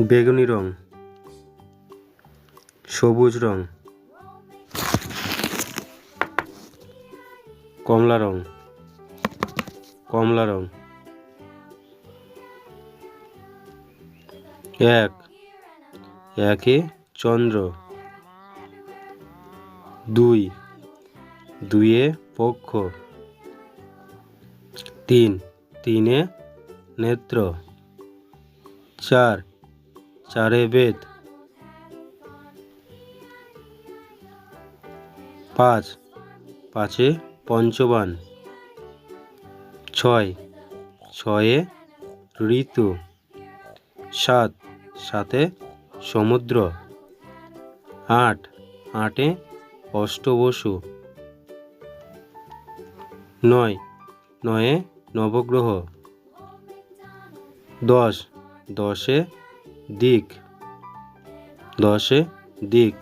বেগুনি রং, সবুজ রং, কমলা রং কমলা রং। এক, একে চন্দ্র। দুই, দুইয়ে পক্ষ। তিন, তিনে নেত্র। চার চারে বেদ। পাঁচ। পাঁচে পঞ্চবান। ছয়। ছয়ে ঋতু। সাত। সাতে সমুদ্র। আট। আটে অষ্টবসু। নয়। নয়ে নবগ্রহ। দশ। দশে দিক দশে দিক